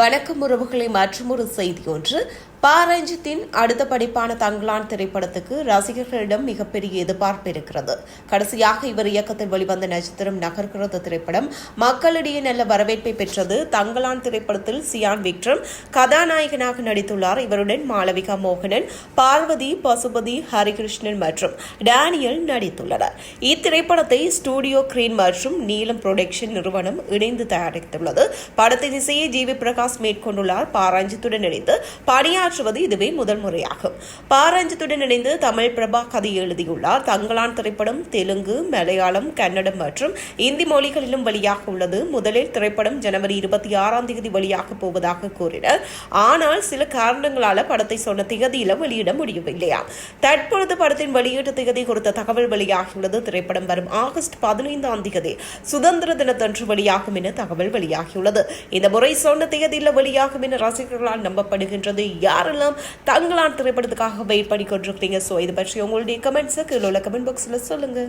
வணக்கம் உறவுகளை மற்றொரு செய்தி ஒன்று. பாரஞ்சித்தின் அடுத்த படிப்பான தங்களான் திரைப்படத்துக்கு ரசிகர்களிடம் மிகப்பெரிய எதிர்பார்ப்பு இருக்கிறது. கடைசியாக இவர் இயக்கத்தில் வெளிவந்த நட்சத்திரம் நகர்கிறது திரைப்படம். மக்களிடையே நல்ல வரவேற்பை பெற்றது தங்களான் திரைப்படத்தில் சியான் விக்ரம். கதாநாயகனாக நடித்துள்ளார் இவருடன் மாளவிகா மோகனன் பார்வதி பசுபதி ஹரிகிருஷ்ணன் மற்றும் டேனியல் நடித்துள்ளனர். இத்திரைப்படத்தை ஸ்டூடியோ கிரீன் மற்றும் நீலம் புரொடக்ஷன் நிறுவனம் இணைந்து தயாரித்துள்ளது. படத்தின் இசையை ஜி வி பிரகாஷ் மேற்கொண்டுள்ளார். பாராஞ்சித்துடன் இணைந்து பணியாற்றுவது இதுவே முதல் முறையாகும். பாரஞ்சத்துடன் இணைந்து தமிழ் பிரபா கதை எழுதியுள்ளார். தங்களான் திரைப்படம் தெலுங்கு மலையாளம் கன்னடம் மற்றும் இந்தி மொழிகளிலும் வெளியாக உள்ளது. முதலில் திரைப்படம் ஜனவரி இருபத்தி ஆறாம் தேதி வெளியாக போவதாக கூறினர். ஆனால் சில காரணங்களால படத்தை சொன்ன திகதியில வெளியிட முடியவில்லையாம் தற்பொழுது படத்தின் வெளியீட்டு திகதி குறித்த தகவல் வெளியாகியுள்ளது. திரைப்படம் வரும் ஆகஸ்ட் பதினைந்தாம் தேதி சுதந்திர தினத்தன்று வெளியாகும் என தகவல் வெளியாகியுள்ளது. இந்த முறை சொன்ன தேதியில் வெளியாகும் என ரசிகர்களால் நம்பப்படுகின்றது யார்? யாரெல்லாம் தங்களான் திரைப்படத்துக்காக வெயிட் பண்ணி கொண்டிருக்கிறீங்க. ஸோ இது பற்றி உங்களுடைய கமெண்ட்ஸை கீழே உள்ள கமெண்ட் பாக்ஸில் சொல்லுங்க